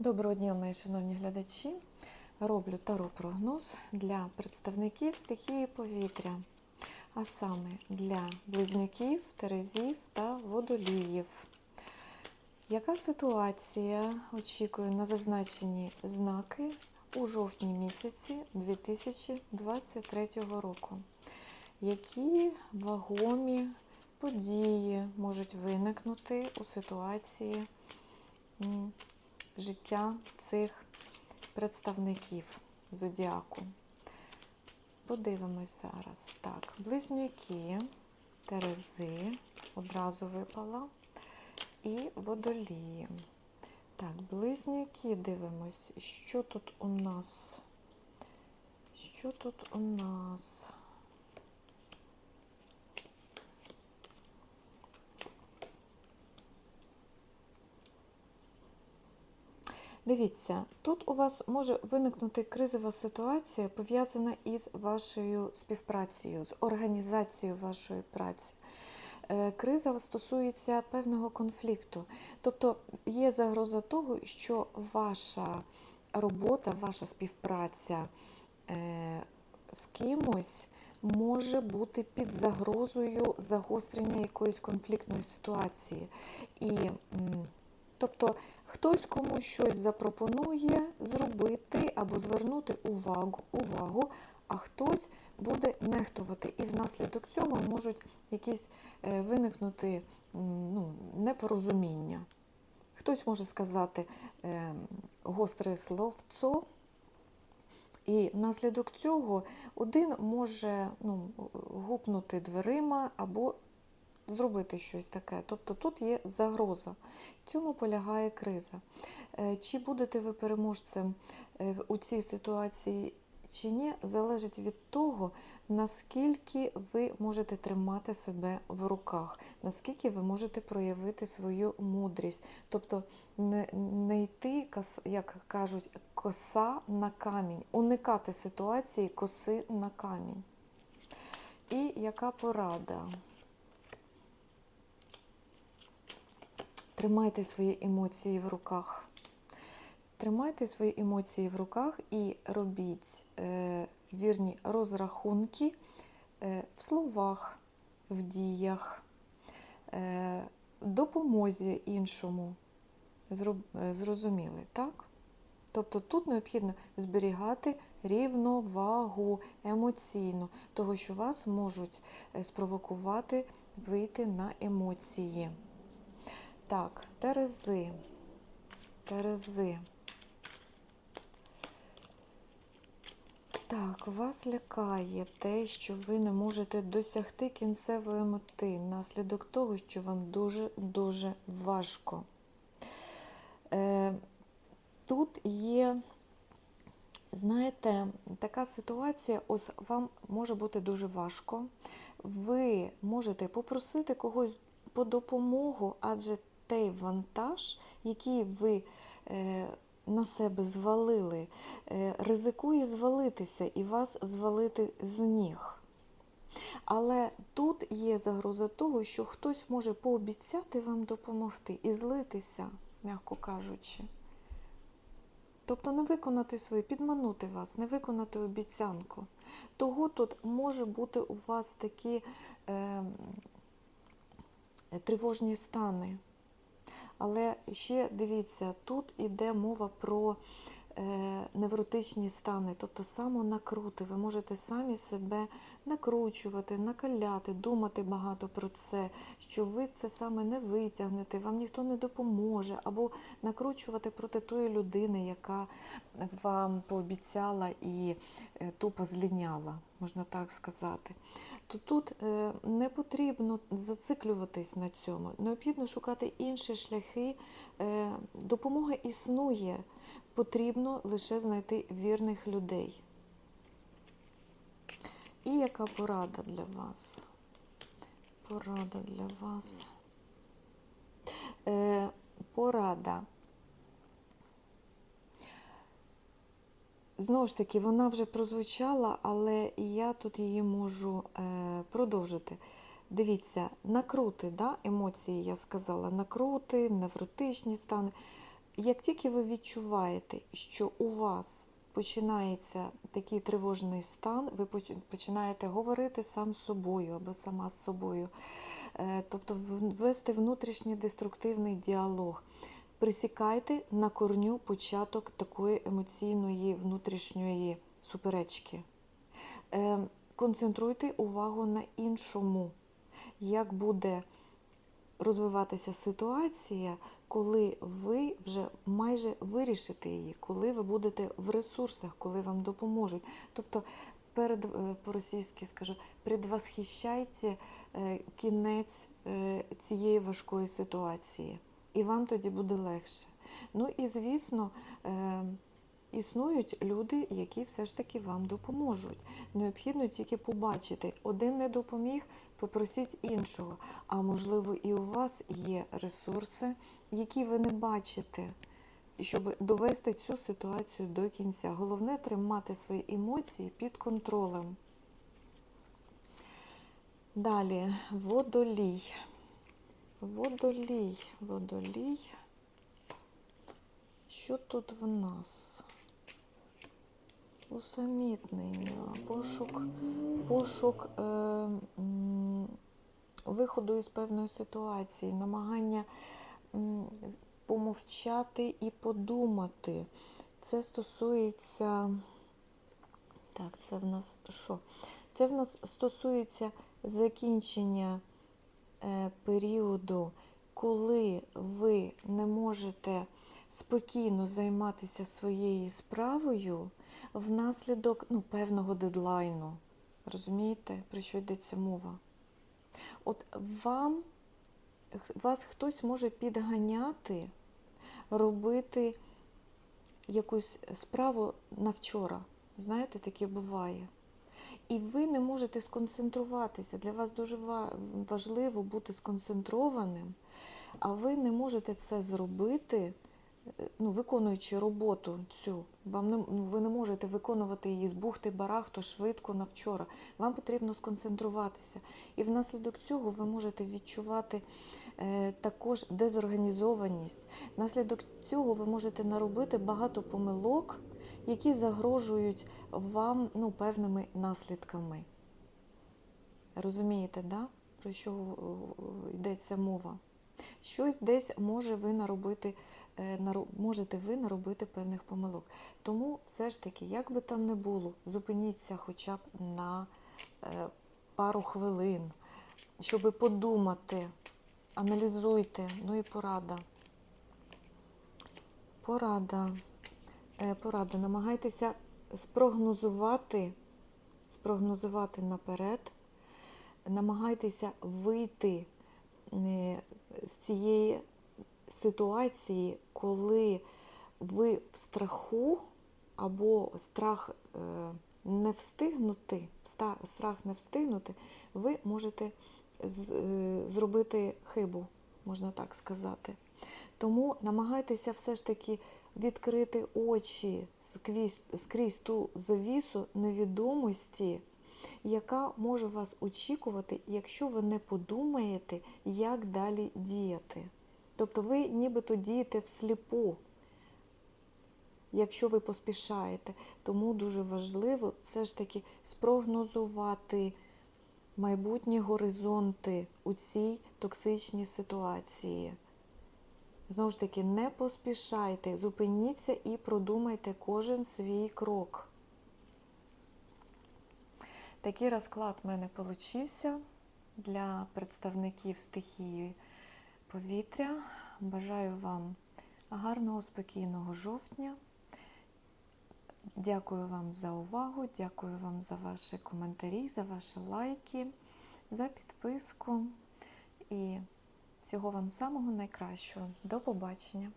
Доброго дня, мої шановні глядачі. Роблю таро-прогноз для представників стихії повітря, а саме для близнюків, терезів та водоліїв. Яка ситуація очікує на зазначені знаки у жовтні місяці 2023 року? Які вагомі події можуть виникнути у ситуації? Життя цих представників зодіаку. Подивимось зараз. Так, близнюки, терези, одразу випала, і водолії. Так, близнюки дивимось, що тут у нас? Що тут у нас? Дивіться, тут у вас може виникнути кризова ситуація, пов'язана із вашою співпрацею, з організацією вашої праці. Е, Криза стосується певного конфлікту. Тобто є загроза того, що ваша робота, ваша співпраця е, з кимось може бути під загрозою загострення якоїсь конфліктної ситуації. І тобто Хтось комусь щось запропонує зробити або звернути увагу, увагу, а хтось буде нехтувати. І внаслідок цього можуть якісь е, виникнути ну, непорозуміння. Хтось може сказати е, гостре словцо, і внаслідок цього один може ну, гупнути дверима або зробити щось таке. Тобто тут є загроза. В цьому полягає криза. Е, Чи будете ви переможцем е, у цій ситуації чи ні, залежить від того, наскільки ви можете тримати себе в руках, наскільки ви можете проявити свою мудрість. Тобто не, не йти, як кажуть, коса на камінь, уникати ситуації коси на камінь. І яка порада? Тримайте свої емоції в руках. Тримайте свої емоції в руках і робіть е, вірні розрахунки е, в словах, в діях, е, допомозі іншому. Е, Зрозуміли, так? Тобто тут необхідно зберігати рівновагу емоційну, того, що вас можуть е, спровокувати вийти на емоції. Так, Терези. Терези. Так, вас лякає те, що ви не можете досягти кінцевої мети, наслідок того, що вам дуже-дуже важко. Е, тут є, знаєте, така ситуація, ось вам може бути дуже важко. Ви можете попросити когось по допомогу, адже той вантаж, який ви е, на себе звалили, е, ризикує звалитися і вас звалити з ніг. Але тут є загроза того, що хтось може пообіцяти вам допомогти і злитися, м'яко кажучи. Тобто не виконати свої, підманути вас, не виконати обіцянку. Того тут може бути у вас такі е, тривожні стани. Але ще дивіться, тут іде мова про е, невротичні стани, тобто самонакрути. Ви можете самі себе накручувати, накаляти, думати багато про це, що ви це саме не витягнете, вам ніхто не допоможе, або накручувати проти тої людини, яка вам пообіцяла і е, тупо зліняла, можна так сказати. То тут е, не потрібно зациклюватись на цьому, необхідно шукати інші шляхи. Е, Допомога існує, потрібно лише знайти вірних людей. І яка порада для вас? Порада для вас. Е, порада. Знову ж таки, вона вже прозвучала, але я тут її можу е, продовжити. Дивіться, накрути, да, емоції, я сказала, накрути, невротичні стани. Як тільки ви відчуваєте, що у вас починається такий тривожний стан, ви починаєте говорити сам з собою або сама з собою, е, тобто ввести внутрішній деструктивний діалог. Присікайте на корню початок такої емоційної внутрішньої суперечки. Е, Концентруйте увагу на іншому, як буде розвиватися ситуація, коли ви вже майже вирішите її, коли ви будете в ресурсах, коли вам допоможуть. Тобто, перед е, по-російськи скажу, предвосхищайте е, кінець цієї важкої ситуації, і вам тоді буде легше. Ну і звісно. е, Існують люди, які все ж таки вам допоможуть. Необхідно тільки побачити, один не допоміг, попросіть іншого. А можливо, і у вас є ресурси, які ви не бачите, щоб довести цю ситуацію до кінця. Головне тримати свої емоції під контролем. Далі, водолій. Водолій, водолій. Що тут в нас? Усамітнення, пошук, пошук е, виходу із певної ситуації, намагання м, помовчати і подумати. Це стосується. Так, це в нас що? Це в нас стосується закінчення періоду, коли ви не можете спокійно займатися своєю справою внаслідок ну, певного дедлайну. Розумієте, про що йдеться мова? От вам вас хтось може підганяти, робити якусь справу на вчора. Знаєте, таке буває. І ви не можете сконцентруватися. Для вас дуже важливо бути сконцентрованим, а ви не можете це зробити, е, ну, виконуючи роботу цю. Вам не, ну, ви не можете виконувати її з бухти-барахту швидко на вчора. Вам потрібно сконцентруватися. І внаслідок цього ви можете відчувати е, також дезорганізованість. Внаслідок цього ви можете наробити багато помилок, які загрожують вам ну, певними наслідками. Розумієте, да? про що йдеться мова? Щось десь може ви наробити, е, можете ви наробити певних помилок. Тому все ж таки, як би там не було, зупиніться хоча б на е, пару хвилин, щоб подумати, аналізуйте, ну і порада. Порада. Е, Порада. Намагайтеся спрогнозувати, спрогнозувати наперед, намагайтеся вийти е, з цієї ситуації, коли ви в страху або страх е, не встигнути, страх не встигнути, ви можете зробити хибу, можна так сказати. Тому намагайтеся все ж таки відкрити очі скрізь, скрізь ту завісу невідомості, яка може вас очікувати, якщо ви не подумаєте, як далі діяти. Тобто ви нібито дієте всліпу, якщо ви поспішаєте. Тому дуже важливо все ж таки спрогнозувати майбутні горизонти у цій токсичній ситуації. Знову ж таки, не поспішайте, зупиніться і продумайте кожен свій крок. Такий розклад в мене получився для представників стихії повітря. Бажаю вам гарного, спокійного жовтня. Дякую вам за увагу, дякую вам за ваші коментарі, за ваші лайки, за підписку і всього вам самого найкращого. До побачення!